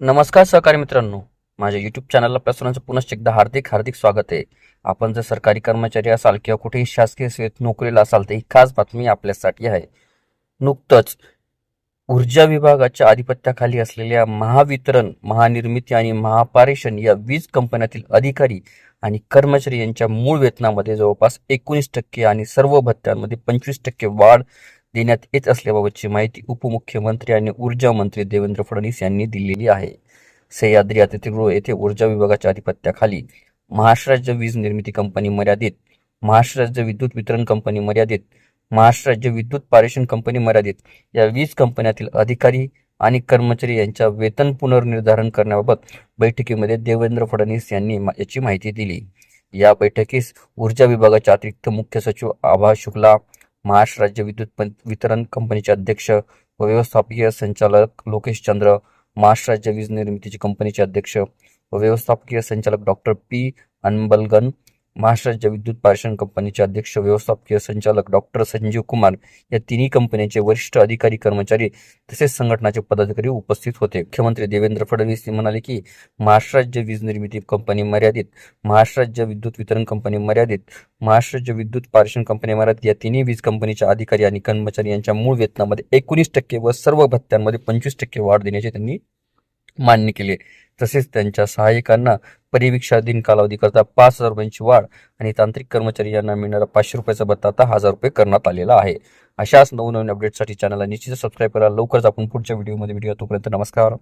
नमस्कार सहकारी मित्रांनो. माझ्या युट्यूब चॅनलला आपल्या सर्वांचं पुनश्च एकदा हार्दिक हार्दिक स्वागत आहे. आपण जर सरकारी कर्मचारी असाल किंवा कुठेही शासकीय सेवेत नोकरीला असाल तर ही खास बातमी आपल्यासाठी आहे. नुकतंच ऊर्जा विभागाच्या आधिपत्याखाली असलेल्या महावितरण महानिर्मिती आणि महापारेषण या वीज कंपन्यातील अधिकारी आणि कर्मचारी यांच्या मूळ वेतनामध्ये जवळपास एकोणीस टक्के आणि सर्व भत्त्यांमध्ये पंचवीस टक्के वाढ देण्यात येत असल्याबाबतची माहिती उपमुख्यमंत्री आणि ऊर्जा मंत्री देवेंद्र फडणवीस यांनी दिलेली आहे. सह्याद्री अतिथीगृह येथे ऊर्जा विभागाच्या आधिपत्याखाली महाराष्ट्र राज्य वीज निर्मिती कंपनी मर्यादित महाराष्ट्र राज्य विद्युत वितरण कंपनी मर्यादित महाराष्ट्र राज्य विद्युत पारेषण कंपनी मर्यादित या वीज कंपन्यातील अधिकारी आणि कर्मचारी यांच्या वेतन पुनर्निर्धारण करण्याबाबत बैठकीमध्ये देवेंद्र फडणवीस यांनी याची माहिती दिली. या बैठकीस ऊर्जा विभागाचे अतिरिक्त मुख्य सचिव आभा शुक्ला महाराष्ट्र राज्य विद्युत वितरण कंपनीचे अध्यक्ष व व्यवस्थापकीय संचालक लोकेश चंद्र महाराष्ट्र राज्य वीज निर्मितीची कंपनीचे अध्यक्ष व व्यवस्थापकीय संचालक डॉक्टर पी. अनबलगन महाराष्ट्र राज्य विद्युत पारेषण कंपनीचे अध्यक्ष व्यवस्थापकीय संचालक डॉक्टर संजीव कुमार या तिन्ही कंपन्यांचे वरिष्ठ अधिकारी कर्मचारी तसेच संघटनाचे पदाधिकारी उपस्थित होते. मुख्यमंत्री देवेंद्र फडणवीस म्हणाले की महाराष्ट्र राज्य वीज निर्मिती कंपनी मर्यादित महाराष्ट्र राज्य विद्युत वितरण कंपनी मर्यादित महाराष्ट्र राज्य विद्युत पारेषण कंपनी मर्यादित या तिन्ही वीज कंपनीच्या अधिकारी आणि कर्मचारी यांच्या मूळ वेतनामध्ये एकोणीस टक्के व सर्व भत्त्यांमध्ये पंचवीस टक्के वाढ देण्याचे त्यांनी मान्य केले. तसेच त्यांच्या सहाय्यकांना परिवीक्षाधीन कालावधीकरता पाच हजार रुपयांची वाढ आणि तांत्रिक कर्मचारी यांना मिळणारा पाचशे रुपयाचा भत्ता आता हजार रुपये करण्यात आलेला आहे. अशाच नवनवीन अपडेटसाठी चॅनलला निश्चित सबस्क्राईब करा. लवकरच आपण पुढच्या व्हिडिओमध्ये व्हिडिओ तोपर्यंत नमस्कार.